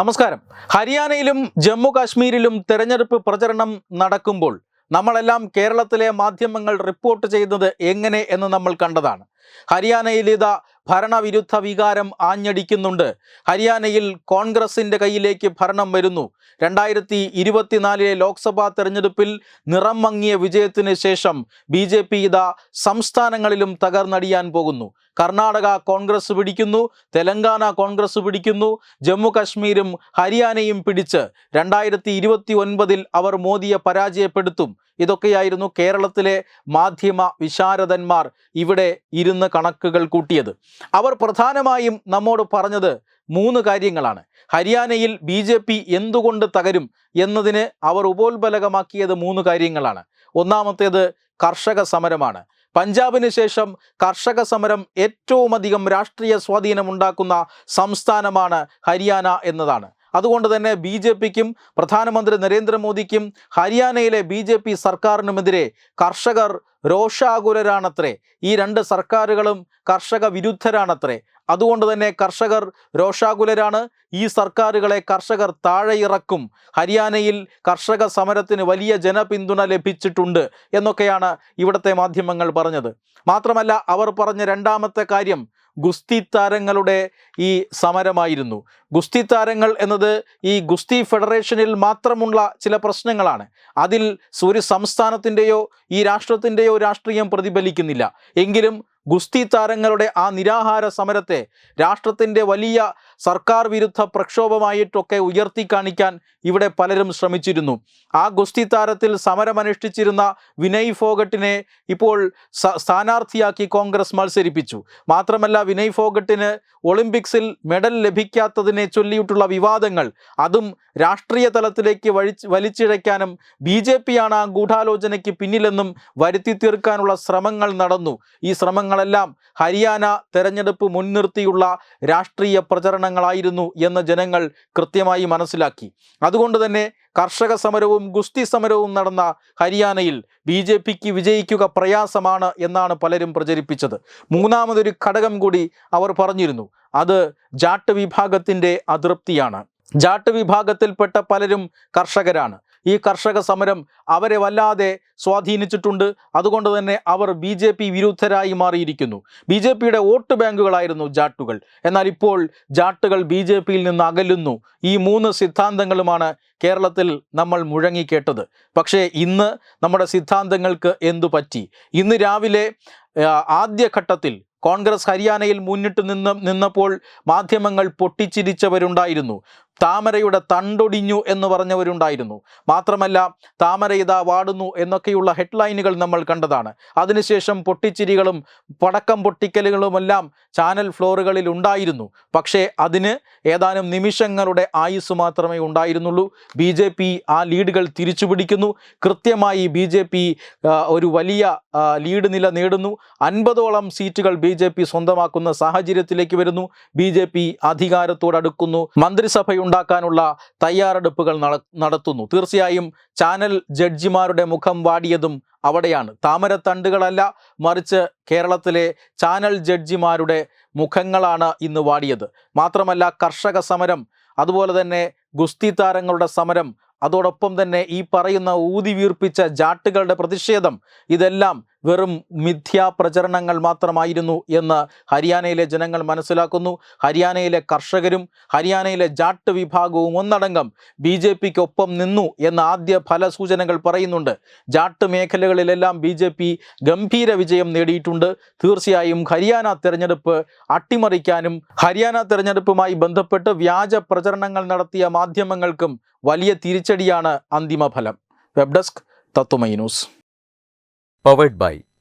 നമസ്കാരം. ഹരിയാനയിലും ജമ്മു കാശ്മീരിലും തെരഞ്ഞെടുപ്പ് പ്രചരണം നടക്കുമ്പോൾ നമ്മളെല്ലാം കേരളത്തിലെ മാധ്യമങ്ങൾ റിപ്പോർട്ട് ചെയ്യുന്നത് എങ്ങനെ എന്ന് നമ്മൾ കണ്ടതാണ്. ഹരിയാനയിൽ ഇതാ ഭരണവിരുദ്ധ വികാരം ആഞ്ഞടിക്കുന്നുണ്ട്. ഹരിയാനയിൽ കോൺഗ്രസിന്റെ കയ്യിലേക്ക് ഭരണം വരുന്നു. രണ്ടായിരത്തി ഇരുപത്തിനാലിലെ ലോക്സഭാ തെരഞ്ഞെടുപ്പിൽ നിറം മങ്ങിയ വിജയത്തിന് ശേഷം ബി ജെ പി ഇതാ സംസ്ഥാനങ്ങളിലും തകർന്നടിയാൻ പോകുന്നു. കർണാടക കോൺഗ്രസ് പിടിക്കുന്നു തെലങ്കാന കോൺഗ്രസ് പിടിക്കുന്നു ജമ്മു കശ്മീരും ഹരിയാനയും പിടിച്ച് രണ്ടായിരത്തി ഇരുപത്തി ഒൻപതിൽ അവർ മോദിയെ പരാജയപ്പെടുത്തും. ഇതൊക്കെയായിരുന്നു കേരളത്തിലെ മാധ്യമ വിശാരദന്മാർ ഇവിടെ ഇരുന്ന് കണക്കുകൾ കൂട്ടിയത്. അവർ പ്രധാനമായും നമ്മോട് പറഞ്ഞത് മൂന്ന് കാര്യങ്ങളാണ്. ഹരിയാനയിൽ ബി ജെ പി എന്തുകൊണ്ട് തകരും എന്നതിന് അവർ ഉപോത്ബലകമാക്കിയത് മൂന്ന് കാര്യങ്ങളാണ്. ഒന്നാമത്തേത് കർഷക സമരമാണ്. പഞ്ചാബിന് ശേഷം കർഷക സമരം ഏറ്റവും അധികം രാഷ്ട്രീയ സ്വാധീനമുണ്ടാക്കുന്ന സംസ്ഥാനമാണ് ഹരിയാന എന്നതാണ്. അതുകൊണ്ട് തന്നെ ബി ജെ പിക്കും പ്രധാനമന്ത്രി നരേന്ദ്രമോദിക്കും ഹരിയാനയിലെ ബി ജെ പി സർക്കാരിനുമെതിരെ കർഷകർ രോഷാകുലരാണത്രേ. ഈ രണ്ട് സർക്കാരുകളും കർഷക വിരുദ്ധരാണത്രേ. അതുകൊണ്ട് തന്നെ കർഷകർ രോഷാകുലരാണ്. ഈ സർക്കാരുകളെ കർഷകർ താഴെ ഇറക്കും ഹരിയാനയിൽ കർഷക സമരത്തിന് വലിയ ജനപിന്തുണ ലഭിച്ചിട്ടുണ്ട് എന്നൊക്കെയാണ് ഇവിടുത്തെ മാധ്യമങ്ങൾ പറഞ്ഞത്. മാത്രമല്ല അവർ പറഞ്ഞ രണ്ടാമത്തെ കാര്യം ഗുസ്തി താരങ്ങളുടെ ഈ സമരമായിരുന്നു. ഗുസ്തി താരങ്ങൾ എന്നത് ഈ ഗുസ്തി ഫെഡറേഷനിൽ മാത്രമുള്ള ചില പ്രശ്നങ്ങളാണ്. അതിൽ ഒരു സംസ്ഥാനത്തിന്റെയോ ഈ രാഷ്ട്രത്തിന്റെയോ രാഷ്ട്രീയം പ്രതിഫലിക്കുന്നില്ല. എങ്കിലും ഗുസ്തി താരങ്ങളുടെ ആ നിരാഹാര സമരത്തെ രാഷ്ട്രത്തിന്റെ വലിയ സർക്കാർ വിരുദ്ധ പ്രക്ഷോഭമായിട്ടൊക്കെ ഉയർത്തി കാണിക്കാൻ ഇവിടെ പലരും ശ്രമിച്ചിരുന്നു. ആ ഗുസ്തി താരത്തിൽ സമരമനുഷ്ഠിച്ചിരുന്ന വിനയ് ഫോഗട്ടിനെ ഇപ്പോൾ സ്ഥാനാർത്ഥിയാക്കി കോൺഗ്രസ് മത്സരിപ്പിച്ചു. മാത്രമല്ല വിനയ് ഫോഗട്ടിന് ഒളിമ്പിക്സിൽ മെഡൽ ലഭിക്കാത്തതിനെ ചൊല്ലിയിട്ടുള്ള വിവാദങ്ങൾ അതും രാഷ്ട്രീയ തലത്തിലേക്ക് വഴിച്ച് വലിച്ചിഴയ്ക്കാനും ബി ജെ പിയാണ് ആ ഗൂഢാലോചനയ്ക്ക് പിന്നിലെന്നും വരുത്തി തീർക്കാനുള്ള ശ്രമങ്ങൾ നടന്നു. ഈ ശ്രമങ്ങളെല്ലാം ഹരിയാന തെരഞ്ഞെടുപ്പ് മുൻനിർത്തിയുള്ള രാഷ്ട്രീയ പ്രചരണങ്ങളായിരുന്നു എന്ന് ജനങ്ങൾ കൃത്യമായി മനസ്സിലാക്കി. അതുകൊണ്ട് തന്നെ കർഷക സമരവും ഗുസ്തി സമരവും നടന്ന ഹരിയാനയിൽ ബി ജെ പിക്ക് വിജയിക്കുക പ്രയാസമാണ് എന്നാണ് പലരും പ്രചരിപ്പിച്ചത്. മൂന്നാമതൊരു ഘടകം കൂടി അവർ പറഞ്ഞിരുന്നു. അത് ജാട്ട് വിഭാഗത്തിന്റെ അതൃപ്തിയാണ്. ജാട്ട് വിഭാഗത്തിൽപ്പെട്ട പലരും കർഷകരാണ്. ഈ കർഷക സമരം അവരെ വല്ലാതെ സ്വാധീനിച്ചിട്ടുണ്ട്. അതുകൊണ്ട് തന്നെ അവർ ബി ജെ പി വിരുദ്ധരായി മാറിയിരിക്കുന്നു. ബി ജെ പിയുടെ വോട്ട് ബാങ്കുകളായിരുന്നു ജാട്ടുകൾ. എന്നാൽ ഇപ്പോൾ ജാട്ടുകൾ ബി ജെ പിയിൽ നിന്ന് അകലുന്നു. ഈ മൂന്ന് സിദ്ധാന്തങ്ങളുമാണ് കേരളത്തിൽ നമ്മൾ മുഴങ്ങിക്കേട്ടത്. പക്ഷേ ഇന്ന് നമ്മുടെ സിദ്ധാന്തങ്ങൾക്ക് എന്തു പറ്റി? ഇന്ന് രാവിലെ ആദ്യഘട്ടത്തിൽ കോൺഗ്രസ് ഹരിയാനയിൽ മുന്നിട്ട് നിന്ന് നിന്നപ്പോൾ മാധ്യമങ്ങൾ പൊട്ടിച്ചിരിച്ചവരുണ്ടായിരുന്നു. താമരയുടെ തണ്ടൊടിഞ്ഞു എന്ന് പറഞ്ഞവരുണ്ടായിരുന്നു. മാത്രമല്ല താമര ഇതാ വാടുന്നു എന്നൊക്കെയുള്ള ഹെഡ്ലൈനുകൾ നമ്മൾ കണ്ടതാണ്. അതിനുശേഷം പൊട്ടിച്ചിരികളും പടക്കം പൊട്ടിക്കലുകളുമെല്ലാം ചാനൽ ഫ്ലോറുകളിൽ ഉണ്ടായിരുന്നു. പക്ഷേ അതിന് ഏതാനും നിമിഷങ്ങളുടെ ആയുസ് മാത്രമേ ഉണ്ടായിരുന്നുള്ളൂ. ബി ആ ലീഡുകൾ തിരിച്ചു പിടിക്കുന്നു കൃത്യമായി ബി ഒരു വലിയ ലീഡ് നില നേടുന്നു. അൻപതോളം സീറ്റുകൾ ബി സ്വന്തമാക്കുന്ന സാഹചര്യത്തിലേക്ക് വരുന്നു. ബി ജെ പി അധികാരത്തോടടുക്കുന്നു. മന്ത്രിസഭയുണ്ടാക്കാനുള്ള തയ്യാറെടുപ്പുകൾ നട- നടത്തുന്നു. തീർച്ചയായും ചാനൽ ജഡ്ജിമാരുടെ മുഖം വാടിയതും അവിടെയാണ്. താമരത്തണ്ടുകളല്ല മറിച്ച് കേരളത്തിലെ ചാനൽ ജഡ്ജിമാരുടെ മുഖങ്ങളാണ് ഇന്ന് വാടിയത്. മാത്രമല്ല കർഷക സമരം അതുപോലെ തന്നെ ഗുസ്തി താരങ്ങളുടെ സമരം അതോടൊപ്പം തന്നെ ഈ പറയുന്ന ഊതി വീർപ്പിച്ച ജാട്ടുകളുടെ പ്രതിഷേധം ഇതെല്ലാം വെറും മിഥ്യാപ്രചരണങ്ങൾ മാത്രമായിരുന്നു എന്ന് ഹരിയാനയിലെ ജനങ്ങൾ മനസ്സിലാക്കുന്നു. ഹരിയാനയിലെ കർഷകരും ഹരിയാനയിലെ ജാട്ട് വിഭാഗവും ഒന്നടങ്കം ബി ജെ പിക്കൊപ്പം നിന്നു എന്ന ആദ്യ ഫലസൂചനകൾ പറയുന്നുണ്ട്. ജാട്ട് മേഖലകളിലെല്ലാം ബി ജെ പി ഗംഭീര വിജയം നേടിയിട്ടുണ്ട്. തീർച്ചയായും ഹരിയാന തെരഞ്ഞെടുപ്പ് അട്ടിമറിക്കാനും ഹരിയാന തെരഞ്ഞെടുപ്പുമായി ബന്ധപ്പെട്ട് വ്യാജ പ്രചരണങ്ങൾ നടത്തിയ മാധ്യമങ്ങൾക്കും വലിയ തിരിച്ചടിയാണ് അന്തിമ ഫലം web desk Tatwamayi news.